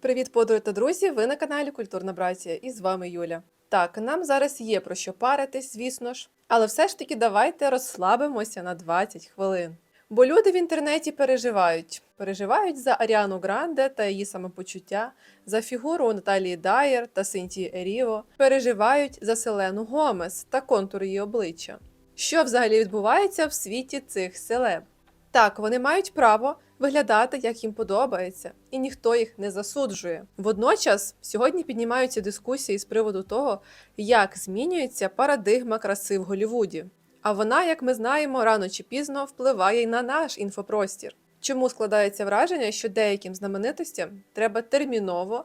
Привіт, подруги та друзі! Ви на каналі Культурна Братія і з вами Юля. Так, нам зараз є про що паритись, звісно ж, але все ж таки давайте розслабимося на 20 хвилин. Бо люди в інтернеті переживають. Переживають за Аріану Гранде та її самопочуття, за фігуру Наталії Дайер та Синтії Еріво, переживають за Селену Гомес та контур її обличчя. Що взагалі відбувається в світі цих селеб? Так, вони мають право виглядати, як їм подобається, і ніхто їх не засуджує. Водночас сьогодні піднімаються дискусії з приводу того, як змінюється парадигма краси в Голлівуді. А вона, як ми знаємо, рано чи пізно впливає й на наш інфопростір. Чому складається враження, що деяким знаменитостям треба терміново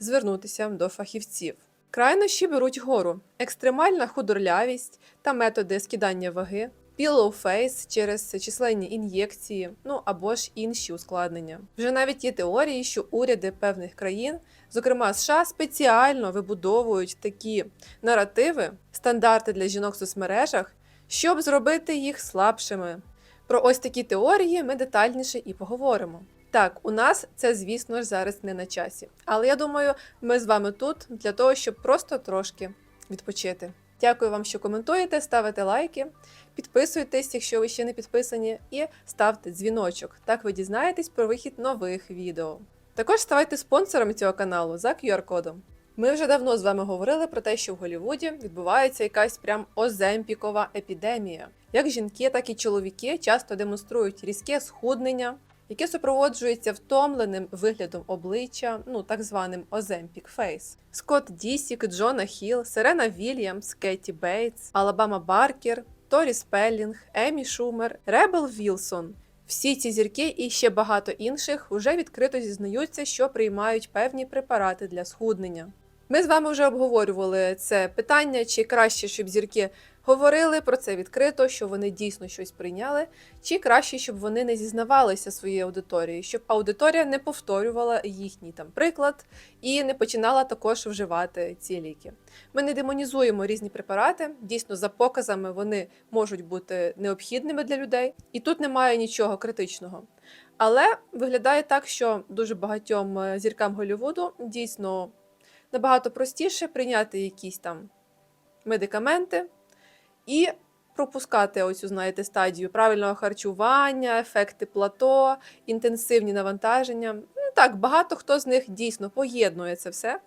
звернутися до фахівців? Крайнощі беруть гору, екстремальна худорлявість та методи скидання ваги, Face через численні ін'єкції, ну або ж інші ускладнення. Вже навіть є теорії, що уряди певних країн, зокрема США, спеціально вибудовують такі наративи, стандарти для жінок в соцмережах, щоб зробити їх слабшими. Про ось такі теорії ми детальніше і поговоримо. Так, у нас це, звісно ж, зараз не на часі. Але я думаю, ми з вами тут для того, щоб просто трошки відпочити. Дякую вам, що коментуєте, ставите лайки, підписуйтесь, якщо ви ще не підписані, і ставте дзвіночок. Так ви дізнаєтесь про вихід нових відео. Також ставайте спонсором цього каналу за QR-кодом. Ми вже давно з вами говорили про те, що в Голлівуді відбувається якась прям оземпікова епідемія. Як жінки, так і чоловіки часто демонструють різке схуднення, яке супроводжується втомленим виглядом обличчя, ну так званим Оземпік Фейс. Скотт Дісік, Джона Хіл, Серена Вільямс, Кетті Бейтс, Алабама Баркер, Торі Спеллінг, Емі Шумер, Ребел Вілсон. Всі ці зірки і ще багато інших вже відкрито зізнаються, що приймають певні препарати для схуднення. Ми з вами вже обговорювали це питання, чи краще, щоб зірки говорили про це відкрито, що вони дійсно щось прийняли, чи краще, щоб вони не зізнавалися своїй аудиторії, щоб аудиторія не повторювала їхній там приклад і не починала також вживати ці ліки. Ми не демонізуємо різні препарати. Дійсно, за показами вони можуть бути необхідними для людей, і тут немає нічого критичного. Але виглядає так, що дуже багатьом е, зіркам Голлівуду дійсно набагато простіше прийняти якісь там медикаменти і пропускати оцю, знаєте, стадію правильного харчування, ефекти плато, інтенсивні навантаження. Ну, так, багато хто з них дійсно поєднує це все.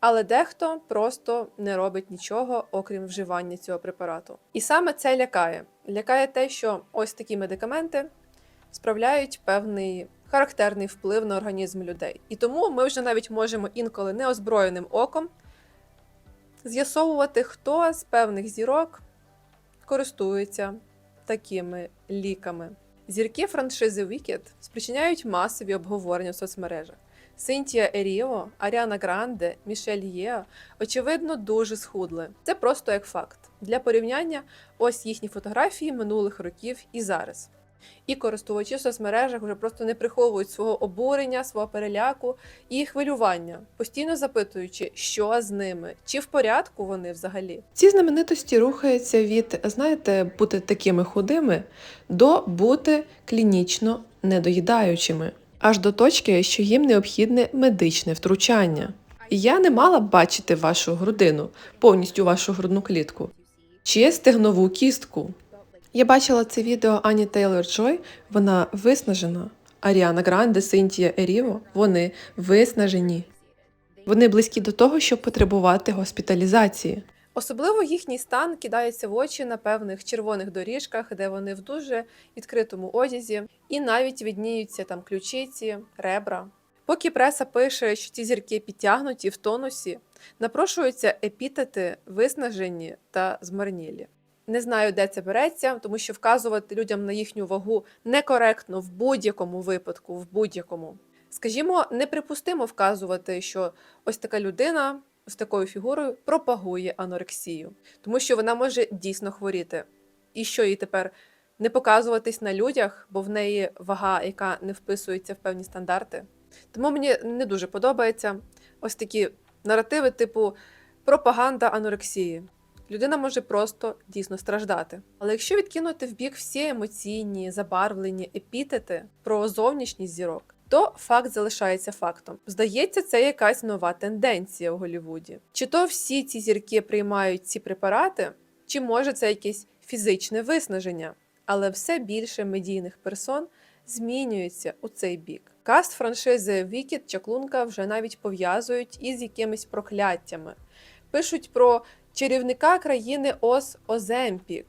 Але дехто просто не робить нічого, окрім вживання цього препарату. І саме це лякає. Лякає те, що ось такі медикаменти справляють певний характерний вплив на організм людей. І тому ми вже навіть можемо інколи неозброєним оком з'ясовувати, хто з певних зірок користується такими ліками. Зірки франшизи Wicked спричиняють масові обговорення в соцмережах. Синтія Еріо, Аріана Гранде, Мішель Єо, очевидно, дуже схудли. Це просто як факт. Для порівняння ось їхні фотографії минулих років і зараз. І користувачі в соцмережах вже просто не приховують свого обурення, свого переляку і хвилювання, постійно запитуючи, що з ними, чи в порядку вони взагалі. Ці знаменитості рухаються від, знаєте, бути такими худими до бути клінічно недоїдаючими, аж до точки, що їм необхідне медичне втручання. Я не мала б бачити вашу грудину, повністю вашу грудну клітку, чи стегнову кістку. Я бачила це відео Ані Тейлор Джой. Вона виснажена. Аріана Гранде, Синтія Еріво. Вони виснажені. Вони близькі до того, щоб потребувати госпіталізації. Особливо їхній стан кидається в очі на певних червоних доріжках, де вони в дуже відкритому одязі, і навіть відніються там ключиці, ребра. Поки преса пише, що ці зірки підтягнуті в тонусі, напрошуються епітети виснажені та змарнілі. Не знаю, де це береться, тому що вказувати людям на їхню вагу некоректно в будь-якому випадку, в будь-якому. Скажімо, неприпустимо вказувати, що ось така людина з такою фігурою пропагує анорексію, тому що вона може дійсно хворіти. І що їй тепер не показуватись на людях, бо в неї вага, яка не вписується в певні стандарти. Тому мені не дуже подобається ось такі наративи, типу пропаганда анорексії людина може просто дійсно страждати. Але якщо відкинути в бік всі емоційні, забарвлені епітети про зовнішність зірок, то факт залишається фактом. Здається, це якась нова тенденція в Голлівуді. Чи то всі ці зірки приймають ці препарати, чи може це якесь фізичне виснаження, але все більше медійних персон змінюється у цей бік. Каст франшизи Вікіт Чаклунка вже навіть пов'язують із якимись прокляттями. Пишуть про чарівника країни Оз Оземпік.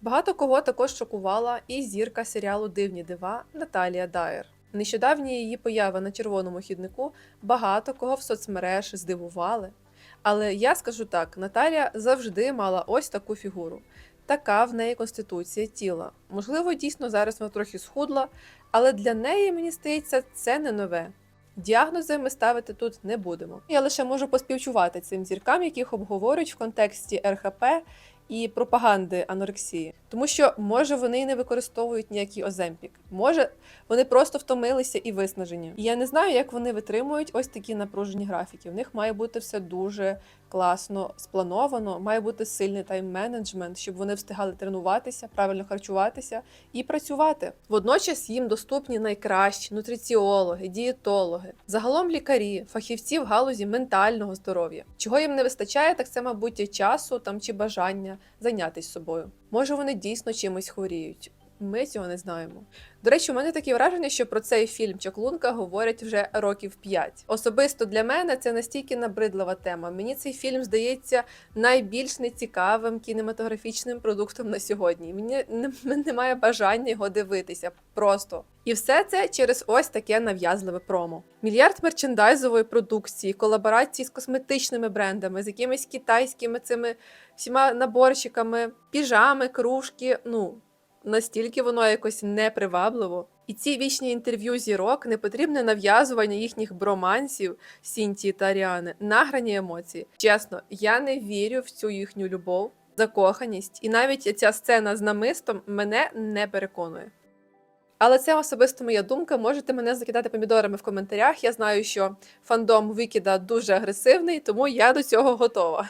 Багато кого також шокувала і зірка серіалу Дивні дива Наталія Дайер. Нещодавні її поява на червоному хіднику багато кого в соцмереж здивували. Але я скажу так: Наталія завжди мала ось таку фігуру. Така в неї конституція тіла. Можливо, дійсно зараз вона трохи схудла, але для неї, мені здається, це не нове. Діагнози ми ставити тут не будемо. Я лише можу поспівчувати цим зіркам, яких обговорюють в контексті РХП і пропаганди анорексії, тому що може вони не використовують ніякий оземпік, може вони просто втомилися і виснажені. І я не знаю, як вони витримують ось такі напружені графіки. В них має бути все дуже класно сплановано, має бути сильний тайм-менеджмент, щоб вони встигали тренуватися, правильно харчуватися і працювати. Водночас їм доступні найкращі нутриціологи, дієтологи, загалом лікарі, фахівці в галузі ментального здоров'я. Чого їм не вистачає, так це, мабуть, часу там чи бажання зайнятися собою. Може, вони дійсно чимось хворіють. Ми цього не знаємо. До речі, у мене таке враження, що про цей фільм Чаклунка говорять вже років 5. Особисто для мене це настільки набридлива тема. Мені цей фільм здається найбільш нецікавим кінематографічним продуктом на сьогодні. Мені немає бажання його дивитися просто. І все це через ось таке нав'язливе промо. Мільярд мерчендайзової продукції, колаборації з косметичними брендами, з якимись китайськими цими всіма наборчиками, піжами, кружки. Ну настільки воно якось непривабливо. І ці вічні інтерв'ю зірок, непотрібне нав'язування їхніх бромансів Сінтії та Аріани, награні емоції. Чесно, я не вірю в цю їхню любов, закоханість, і навіть ця сцена з намистом мене не переконує. Але це особисто моя думка. Можете мене закидати помідорами в коментарях. Я знаю, що фандом Вікіда дуже агресивний, тому я до цього готова.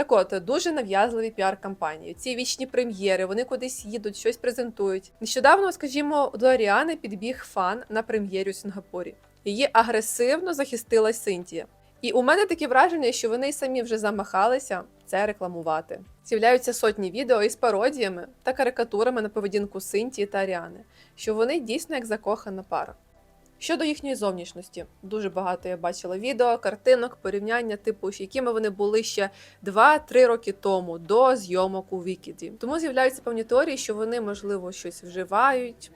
Так от, дуже нав'язливі піар-кампанії. Ці вічні прем'єри, вони кудись їдуть, щось презентують. Нещодавно, скажімо, до Аріани підбіг фан на прем'єрі у Сінгапурі. Її агресивно захистила Синтія. І у мене таке враження, що вони самі вже замахалися це рекламувати. З'являються сотні відео із пародіями та карикатурами на поведінку Синтії та Аріани, що вони дійсно як закохана пара. Щодо їхньої зовнішності, дуже багато я бачила відео, картинок, порівняння, типу, якими вони були ще 2-3 роки тому до зйомок у Вікіді. Тому з'являються певні теорії, що вони, можливо, щось вживають,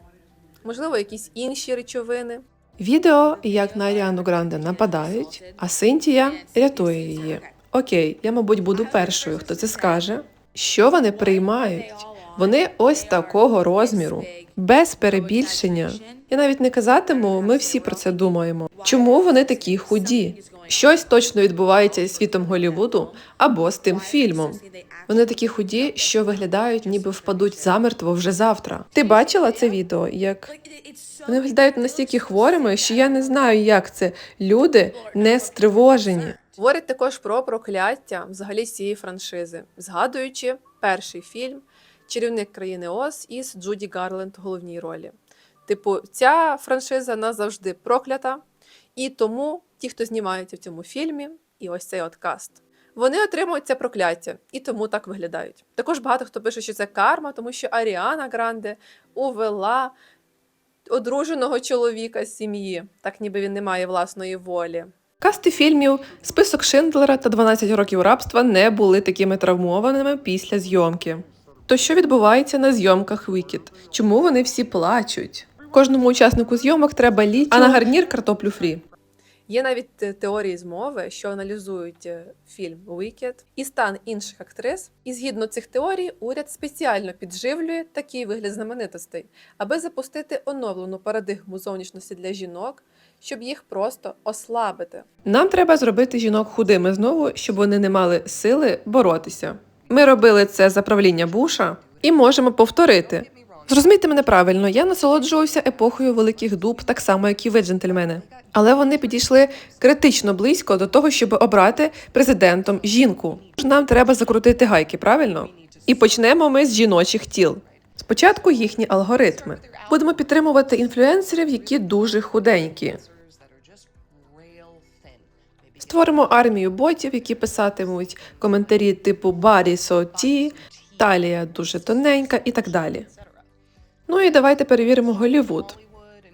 можливо, якісь інші речовини. Відео, як на Аріану Гранде нападають, а Синтія рятує її. Окей, я, мабуть, буду першою, хто це скаже. Що вони приймають? Вони ось такого розміру, без перебільшення. Я навіть не казатиму, ми всі про це думаємо. Чому вони такі худі? Щось точно відбувається зі світом Голлівуду або з тим фільмом. Вони такі худі, що виглядають, ніби впадуть замертво вже завтра. Ти бачила це відео? Як вони виглядають настільки хворими, що я не знаю, як це люди не стривожені. Говорять також про прокляття взагалі цієї франшизи, згадуючи перший фільм Чарівник країни Оз із Джуді Гарленд в головній ролі. Типу, ця франшиза назавжди проклята, і тому ті, хто знімається в цьому фільмі, і ось цей от каст, вони отримують це прокляття і тому так виглядають. Також багато хто пише, що це карма, тому що Аріана Гранде увела одруженого чоловіка з сім'ї, так ніби він не має власної волі. Касти фільмів, список Шиндлера та 12 років рабства не були такими травмованими після зйомки. То що відбувається на зйомках Вікіт? Чому вони всі плачуть? Кожному учаснику зйомок треба літіум, а на гарнір картоплю фрі. Є навіть е, теорії змови, що аналізують е, фільм Wicked і стан інших актрис. І згідно цих теорій, уряд спеціально підживлює такий вигляд знаменитостей, аби запустити оновлену парадигму зовнішності для жінок, щоб їх просто ослабити. Нам треба зробити жінок худими знову, щоб вони не мали сили боротися. Ми робили це за правління Буша і можемо повторити. Зрозумійте мене правильно, я насолоджувався епохою великих дуб, так само, як і ви, джентльмени. Але вони підійшли критично близько до того, щоб обрати президентом жінку. Нам треба закрутити гайки, правильно? І почнемо ми з жіночих тіл. Спочатку їхні алгоритми. Будемо підтримувати інфлюенсерів, які дуже худенькі. Створимо армію ботів, які писатимуть коментарі типу Барі соті, талія дуже тоненька і так далі. Ну і давайте перевіримо Голівуд.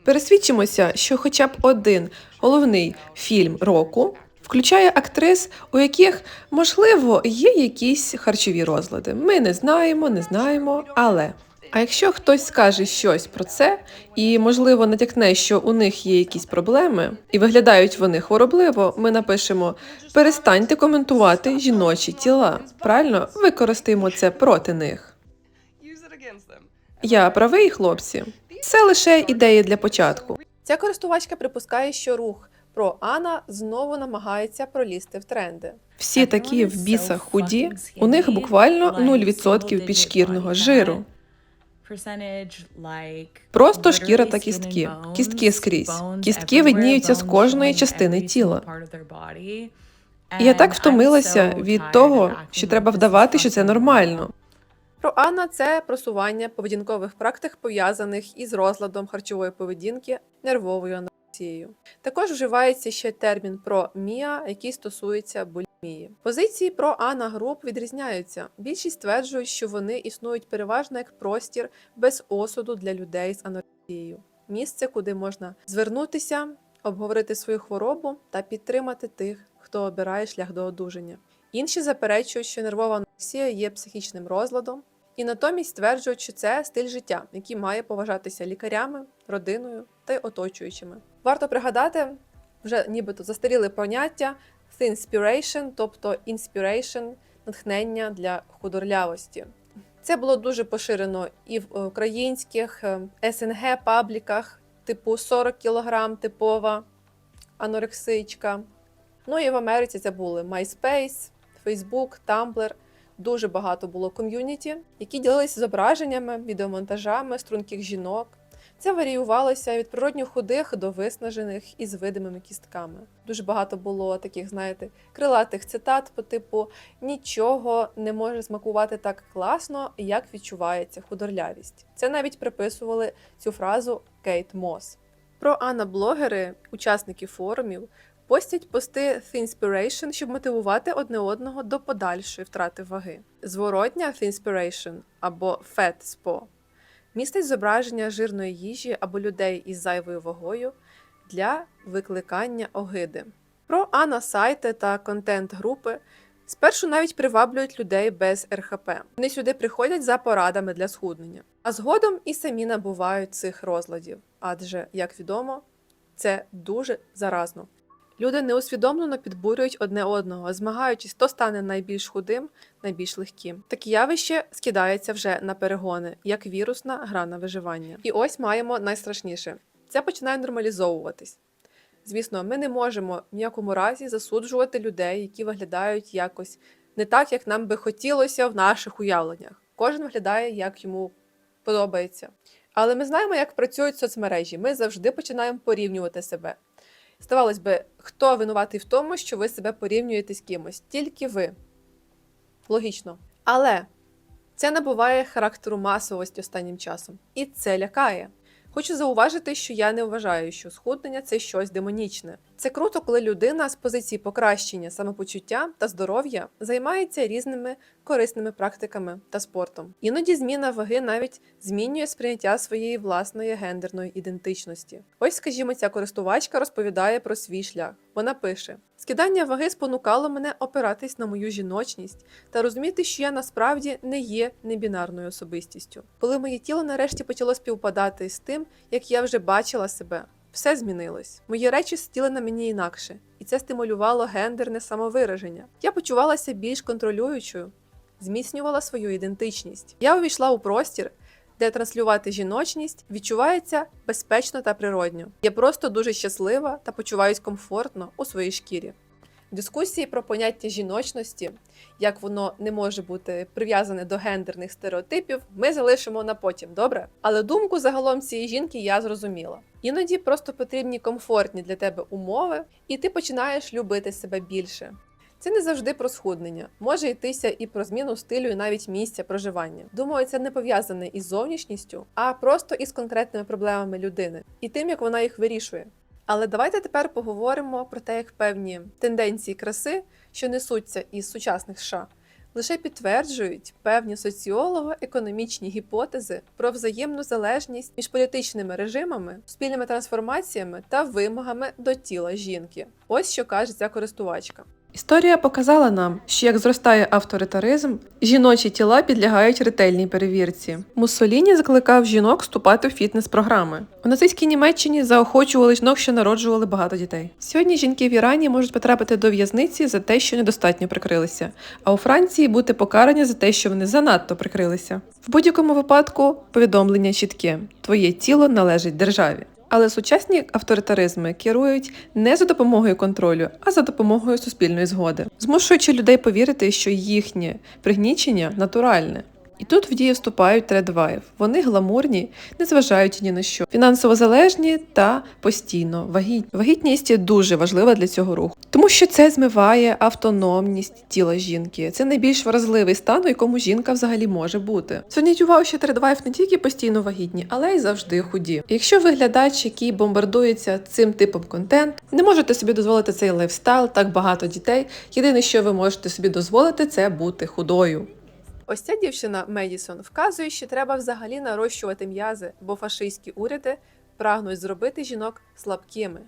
Пересвідчимося, що хоча б один головний фільм року включає актрис, у яких, можливо, є якісь харчові розлади. Ми не знаємо, не знаємо, але. А якщо хтось скаже щось про це і, можливо, натякне, що у них є якісь проблеми, і виглядають вони хворобливо, ми напишемо перестаньте коментувати жіночі тіла. Правильно, використаємо це проти них. Я правий, хлопці. Це лише ідеї для початку. Ця користувачка припускає, що рух про Ана знову намагається пролізти в тренди. Всі такі в бісах худі, у них буквально 0% підшкірного жиру. Просто шкіра та кістки. Кістки скрізь. Кістки видніються з кожної частини тіла. І я так втомилася від того, що треба вдавати, що це нормально. Про Анна це просування поведінкових практик, пов'язаних із розладом харчової поведінки, нервовою. Також вживається ще термін про Міа, який стосується булімії. Позиції про Ана груп відрізняються. Більшість стверджують, що вони існують переважно як простір без осуду для людей з анорексією. Місце, куди можна звернутися, обговорити свою хворобу та підтримати тих, хто обирає шлях до одужання. Інші заперечують, що нервова анорексія є психічним розладом, і натомість стверджують, що це стиль життя, який має поважатися лікарями, родиною та й оточуючими. Варто пригадати вже нібито застаріли поняття «thinspiration», тобто inspiration, натхнення для худорлявості. Це було дуже поширено і в українських е, СНГ пабліках, типу 40 кг, типова анорексичка. Ну і в Америці це були MySpace, Facebook, Tumblr. Дуже багато було ком'юніті, які ділилися зображеннями, відеомонтажами струнких жінок. Це варіювалося від природньо худих до виснажених із видимими кістками. Дуже багато було таких, знаєте, крилатих цитат по типу нічого не може смакувати так класно, як відчувається худорлявість. Це навіть приписували цю фразу Кейт Мос. Про Анна-блогери, учасники форумів, постять пости Thinspiration, щоб мотивувати одне одного до подальшої втрати ваги. Зворотня Thinspiration або Fat Spo містить зображення жирної їжі або людей із зайвою вагою для викликання огиди. Про ана-сайти та контент-групи спершу навіть приваблюють людей без РХП. Вони сюди приходять за порадами для схуднення, а згодом і самі набувають цих розладів, адже, як відомо, це дуже заразно. Люди неусвідомлено підбурюють одне одного, змагаючись, хто стане найбільш худим, найбільш легким. Таке явище скидається вже на перегони, як вірусна гра на виживання. І ось маємо найстрашніше: це починає нормалізовуватись. Звісно, ми не можемо в ніякому разі засуджувати людей, які виглядають якось не так, як нам би хотілося в наших уявленнях. Кожен виглядає, як йому подобається. Але ми знаємо, як працюють соцмережі. Ми завжди починаємо порівнювати себе. Здавалось би, хто винуватий в тому, що ви себе порівнюєте з кимось? Тільки ви. Логічно. Але це набуває характеру масовості останнім часом. І це лякає. Хочу зауважити, що я не вважаю, що схуднення це щось демонічне. Це круто, коли людина з позиції покращення самопочуття та здоров'я займається різними корисними практиками та спортом. Іноді зміна ваги навіть змінює сприйняття своєї власної гендерної ідентичності. Ось, скажімо, ця користувачка розповідає про свій шлях. Вона пише: скидання ваги спонукало мене опиратись на мою жіночність та розуміти, що я насправді не є небінарною особистістю. Коли моє тіло нарешті почало співпадати з тим, як я вже бачила себе. Все змінилось. Мої речі сиділи на мені інакше, і це стимулювало гендерне самовираження. Я почувалася більш контролюючою, зміцнювала свою ідентичність. Я увійшла у простір, де транслювати жіночність відчувається безпечно та природньо. Я просто дуже щаслива та почуваюсь комфортно у своїй шкірі. Дискусії про поняття жіночності, як воно не може бути прив'язане до гендерних стереотипів, ми залишимо на потім, добре? Але думку загалом цієї жінки я зрозуміла. Іноді просто потрібні комфортні для тебе умови, і ти починаєш любити себе більше. Це не завжди про схуднення, може йтися і про зміну стилю, і навіть місця проживання. Думаю, це не пов'язане із зовнішністю, а просто із конкретними проблемами людини і тим, як вона їх вирішує. Але давайте тепер поговоримо про те, як певні тенденції краси, що несуться із сучасних США, лише підтверджують певні соціолого-економічні гіпотези про взаємну залежність між політичними режимами, спільними трансформаціями та вимогами до тіла жінки. Ось що каже ця користувачка. Історія показала нам, що як зростає авторитаризм, жіночі тіла підлягають ретельній перевірці. Муссоліні закликав жінок вступати в фітнес-програми. У нацистській Німеччині заохочували жінок, що народжували багато дітей. Сьогодні жінки в Ірані можуть потрапити до в'язниці за те, що недостатньо прикрилися, а у Франції бути покарані за те, що вони занадто прикрилися. В будь-якому випадку повідомлення чітке: твоє тіло належить державі. Але сучасні авторитаризми керують не за допомогою контролю, а за допомогою суспільної згоди, змушуючи людей повірити, що їхнє пригнічення натуральне. І тут в дію вступають тредвайв. Вони гламурні, не зважають ні на що, фінансово залежні та постійно вагітні. Вагітність дуже важлива для цього руху, тому що це змиває автономність тіла жінки. Це найбільш вразливий стан, у якому жінка взагалі може бути. Зверніть увагу, що тредвайв не тільки постійно вагітні, але й завжди худі. Якщо ви глядач, який бомбардується цим типом контент, не можете собі дозволити цей лайфстайл, так багато дітей. Єдине, що ви можете собі дозволити, це бути худою. Ось ця дівчина Медісон вказує, що треба взагалі нарощувати м'язи, бо фашистські уряди прагнуть зробити жінок слабкими.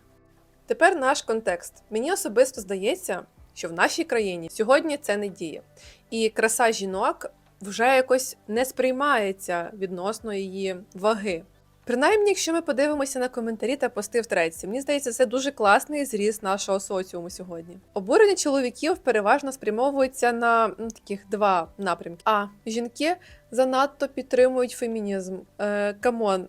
Тепер наш контекст. Мені особисто здається, що в нашій країні сьогодні це не діє, і краса жінок вже якось не сприймається відносно її ваги. Принаймні, якщо ми подивимося на коментарі та пости в треці, мені здається, це дуже класний зріз нашого соціуму сьогодні. Обурення чоловіків переважно спрямовується на м, таких два напрямки. А жінки занадто підтримують фемінізм. Е, камон,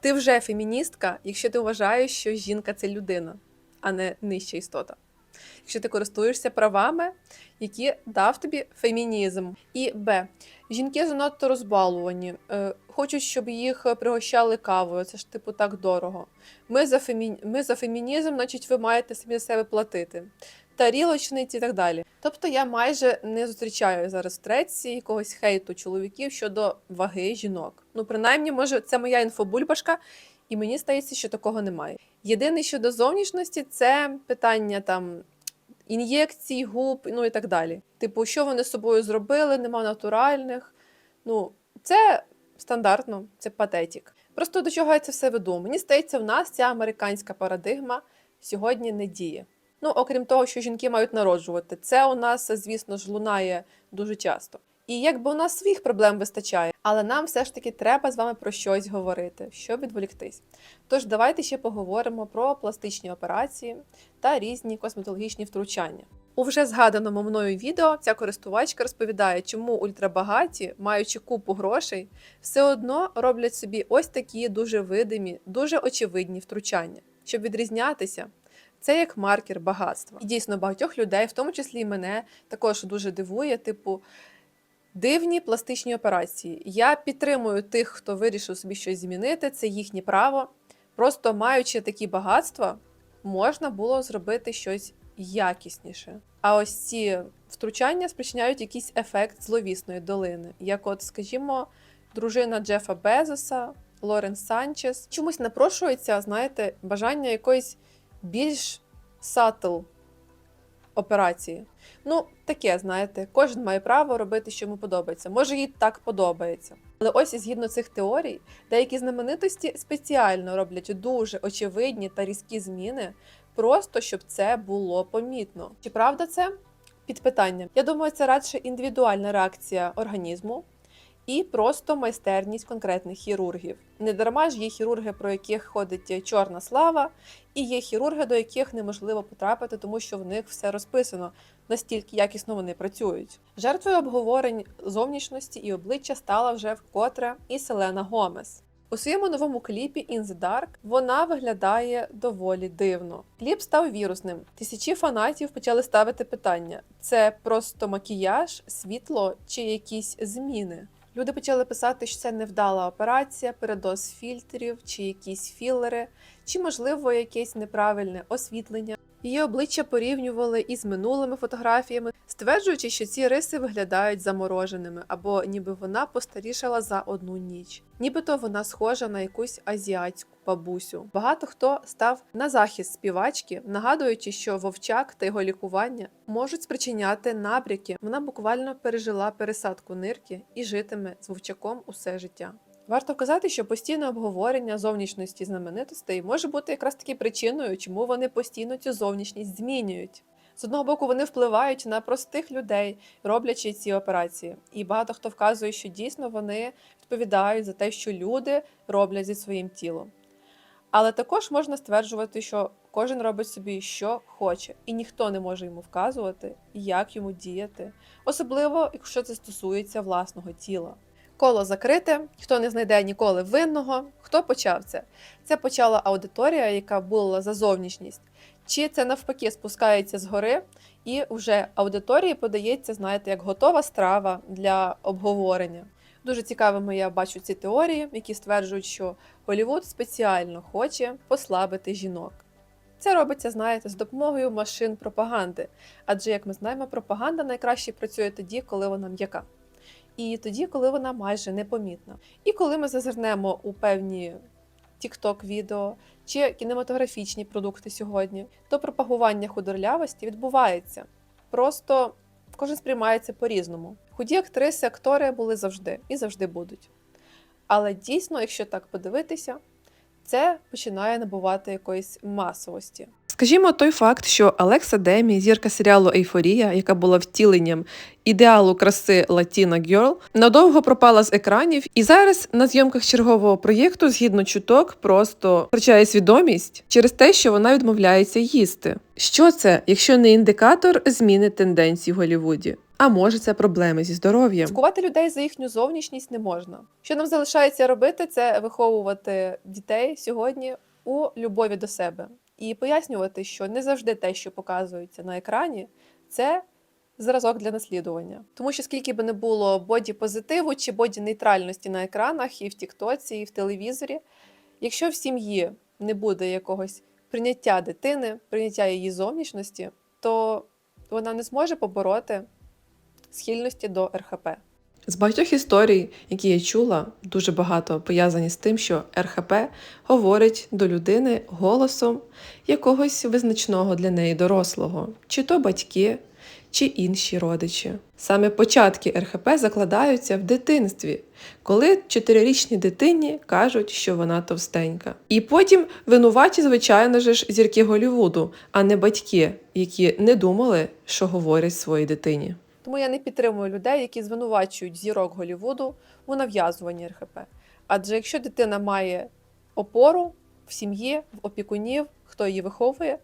ти вже феміністка, якщо ти вважаєш, що жінка це людина, а не нижча істота. Якщо ти користуєшся правами, які дав тобі фемінізм. І Б. Жінки занадто розбалувані, е, хочуть, щоб їх пригощали кавою. Це ж типу так дорого. Ми за, фемі... Ми за фемінізм, значить, ви маєте самі за себе платити. Тарілочниці і так далі. Тобто я майже не зустрічаю зараз в треці якогось хейту чоловіків щодо ваги жінок. Ну, принаймні, може, це моя інфобульбашка, і мені здається, що такого немає. Єдине щодо зовнішності, це питання там ін'єкцій, губ, ну і так далі. Типу, що вони з собою зробили, нема натуральних. Ну, це стандартно, це патетік. Просто до чого я це все веду? Мені здається, в нас ця американська парадигма сьогодні не діє. Ну, окрім того, що жінки мають народжувати, це у нас, звісно ж, лунає дуже часто. І якби у нас своїх проблем вистачає, але нам все ж таки треба з вами про щось говорити, щоб відволіктись. Тож давайте ще поговоримо про пластичні операції та різні косметологічні втручання. У вже згаданому мною відео ця користувачка розповідає, чому ультрабагаті, маючи купу грошей, все одно роблять собі ось такі дуже видимі, дуже очевидні втручання, щоб відрізнятися. Це як маркер багатства. І дійсно багатьох людей, в тому числі і мене, також дуже дивує, типу. Дивні пластичні операції. Я підтримую тих, хто вирішив собі щось змінити, це їхнє право. Просто маючи такі багатства, можна було зробити щось якісніше. А ось ці втручання спричиняють якийсь ефект зловісної долини, як, от, скажімо, дружина Джефа Безоса, Лорен Санчес. Чомусь напрошується, знаєте, бажання якоїсь більш сатл операції. Ну, таке, знаєте, кожен має право робити, що йому подобається. Може, їй так подобається. Але ось згідно цих теорій, деякі знаменитості спеціально роблять дуже очевидні та різкі зміни, просто щоб це було помітно. Чи правда це? Під питанням. Я думаю, це радше індивідуальна реакція організму і просто майстерність конкретних хірургів. Не дарма ж є хірурги, про яких ходить чорна слава, і є хірурги, до яких неможливо потрапити, тому що в них все розписано, настільки якісно вони працюють. Жертвою обговорень зовнішності і обличчя стала вже вкотре і Селена Гомес. У своєму новому кліпі In the Dark вона виглядає доволі дивно. Кліп став вірусним. Тисячі фанатів почали ставити питання: це просто макіяж, світло чи якісь зміни? Люди почали писати, що це невдала операція, передоз фільтрів, чи якісь філери, чи, можливо, якесь неправильне освітлення. Її обличчя порівнювали із минулими фотографіями, стверджуючи, що ці риси виглядають замороженими, або ніби вона постарішала за одну ніч. Нібито вона схожа на якусь азіатську бабусю. Багато хто став на захист співачки, нагадуючи, що вовчак та його лікування можуть спричиняти набряки. Вона буквально пережила пересадку нирки і житиме з вовчаком усе життя. Варто вказати, що постійне обговорення зовнішності знаменитостей може бути якраз таки причиною, чому вони постійно цю зовнішність змінюють. З одного боку, вони впливають на простих людей, роблячи ці операції. І багато хто вказує, що дійсно вони відповідають за те, що люди роблять зі своїм тілом. Але також можна стверджувати, що кожен робить собі, що хоче, і ніхто не може йому вказувати, як йому діяти, особливо якщо це стосується власного тіла. Коло закрите, хто не знайде ніколи винного. Хто почав це? Це почала аудиторія, яка була за зовнішність, чи це навпаки спускається згори, і вже аудиторії подається, знаєте, як готова страва для обговорення. Дуже цікавими я бачу ці теорії, які стверджують, що Голівуд спеціально хоче послабити жінок. Це робиться, знаєте, з допомогою машин пропаганди. Адже, як ми знаємо, пропаганда найкраще працює тоді, коли вона м'яка. І тоді, коли вона майже непомітна. І коли ми зазирнемо у певні тікток відео чи кінематографічні продукти сьогодні, то пропагування худорлявості відбувається. Просто кожен сприймається по-різному. Худі актриси, актори були завжди і завжди будуть. Але дійсно, якщо так подивитися, це починає набувати якоїсь масовості. Скажімо, той факт, що Алекса Демі, зірка серіалу Ейфорія, яка була втіленням ідеалу краси Latina Girl, надовго пропала з екранів, і зараз на зйомках чергового проєкту, згідно чуток, просто втрачає свідомість через те, що вона відмовляється їсти. Що це, якщо не індикатор зміни тенденцій в Голлівуді? А може, це проблеми зі здоров'ям? Цькувати людей за їхню зовнішність не можна. Що нам залишається робити, це виховувати дітей сьогодні у любові до себе і пояснювати, що не завжди те, що показується на екрані, це зразок для наслідування. Тому що скільки би не було боді позитиву чи боді нейтральності на екранах, і в Тіктоці, і в телевізорі, якщо в сім'ї не буде якогось прийняття дитини, прийняття її зовнішності, то вона не зможе побороти схильності до РХП. З багатьох історій, які я чула, дуже багато пов'язані з тим, що РХП говорить до людини голосом якогось визначного для неї дорослого, чи то батьки, чи інші родичі. Саме початки РХП закладаються в дитинстві, коли чотирирічній дитині кажуть, що вона товстенька. І потім винуваті, звичайно ж, зірки Голлівуду, а не батьки, які не думали, що говорять своїй дитині. Тому я не підтримую людей, які звинувачують зірок Голлівуду у нав'язуванні РХП. Адже якщо дитина має опору в сім'ї, в опікунів, хто її виховує,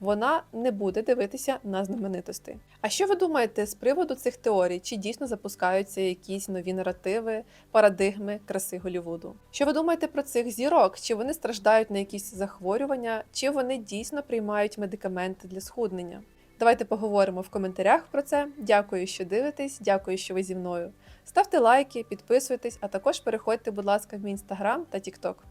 вона не буде дивитися на знаменитості. А що ви думаєте з приводу цих теорій? Чи дійсно запускаються якісь нові наративи, парадигми краси Голлівуду? Що ви думаєте про цих зірок? Чи вони страждають на якісь захворювання, чи вони дійсно приймають медикаменти для схуднення? Давайте поговоримо в коментарях про це. Дякую, що дивитесь, дякую, що ви зі мною. Ставте лайки, підписуйтесь, а також переходьте, будь ласка, в мій інстаграм та тікток.